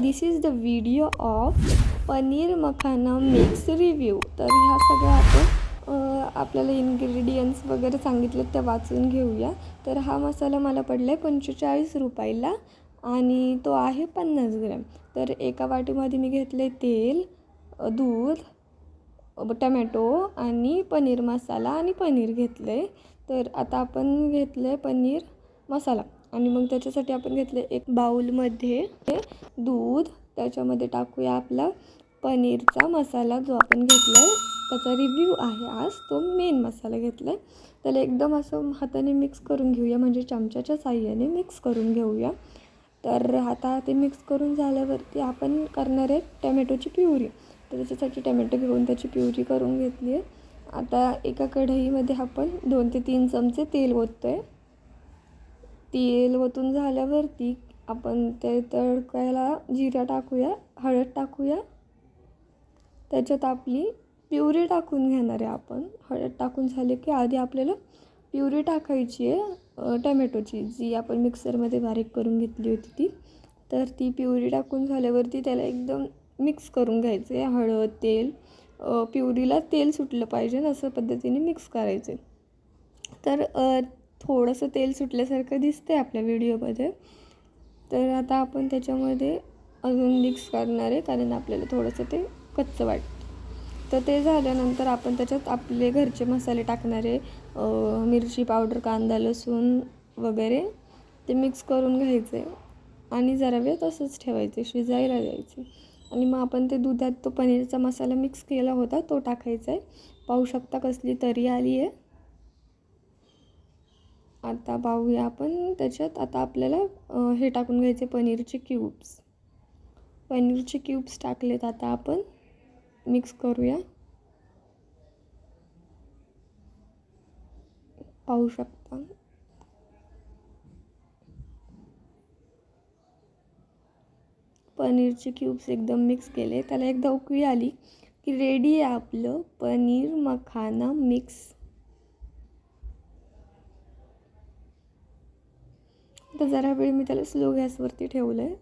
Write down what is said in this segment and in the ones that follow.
This is the video of paneer makhana mix review तर ह्या सगळ्या आपण आपल्याला इन्ग्रेडियंट्स वगैरे सांगितले त्या वाचून घेऊया. तर हा मसाला मला पडला आहे पंचेचाळीस रुपयाला आणि तो आहे पन्नास ग्रॅम. तर एका वाटीमध्ये मी घेतले तेल दूध टमॅटो आणि पनीर मसाला आणि पनीर घेतलं आहे तर आता आपण घेतलं आहे पनीर मसाला. आणि मग त्याच्यासाठी आपण घेतलं एक बाऊलमध्ये हे दूध. त्याच्यामध्ये टाकूया आपला पनीरचा मसाला जो आपण घेतला आहे त्याचा रिव्ह्यू आहे आज. तो मेन मसाला घेतला आहे त्याला एकदम असं हाताने मिक्स करून घेऊया. म्हणजे चमच्याच्या साह्याने मिक्स करून घेऊया. तर आता ते मिक्स करून झाल्यावरती आपण करणार आहे टमॅटोची प्युरी. तर त्याच्यासाठी टमॅटो घेऊन त्याची प्युरी करून घेतली आहे. आता एका कढईमध्ये आपण दोन ते तीन चमचे तेल ओततो आहे तेल ओतून झाल्यावरती आपण ते तडकायला जिरा टाकूया हळद टाकूया. त्याच्यात आपली प्युरी टाकून घेणार आहे आपण. हळद टाकून झाले की आधी आपल्याला प्युरी टाकायची आहे टमॅटोची जी आपण मिक्सरमध्ये बारीक करून घेतली होती ती. तर ती प्युरी टाकून झाल्यावरती त्याला एकदम मिक्स करून घ्यायचं आहे हळद तेल प्युरीला तेल सुटलं पाहिजे असं पद्धतीने मिक्स करायचे तर थोडंसं तेल सुटल्यासारखं दिसतं आहे आपल्या व्हिडिओमध्ये. तर आता आपण त्याच्यामध्ये अजून मिक्स करणार आहे कारण आपल्याला थोडंसं ते कच्चं वाटतं. तर ते झाल्यानंतर आपण त्याच्यात आपले घरचे मसाले टाकणारे मिरची पावडर कांदा लसूण वगैरे. ते मिक्स करून घ्यायचे आणि जरा वेळ तसंच ठेवायचे शिजायला द्यायचे आणि मग आपण ते दुधात तो पनीरचा मसाला मिक्स केला होता तो टाकायचा आहे पाहू शकता कसली तरी आली आहे आता पाहूया आपण त्याच्यात. आता आपल्याला हे टाकून घ्यायचे पनीरचे क्यूब्स. पनीरचे क्यूब्स टाकलेत आता आपण. मिक्स करूया. पाहू शकता. पनीरचे क्यूब्स एकदम मिक्स केले. त्याला एकदा उकळी आली की रेडी आहे आपलं पनीर मखाना मिक्स. आता जरा वेळ मी त्याला स्लो गॅसवरती ठेवलं आहे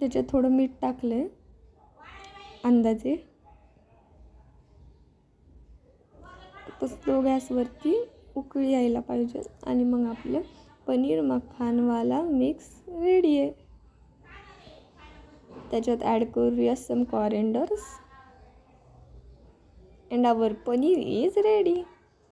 त्याच्यात थोडं मीठ टाकलं आहे अंदाजे. तर स्लो गॅसवरती उकळी यायला पाहिजे आणि मग आपलं पनीर मखानवाला मिक्स रेडी आहे. त्याच्यात ॲड करूया some corianders and our paneer is ready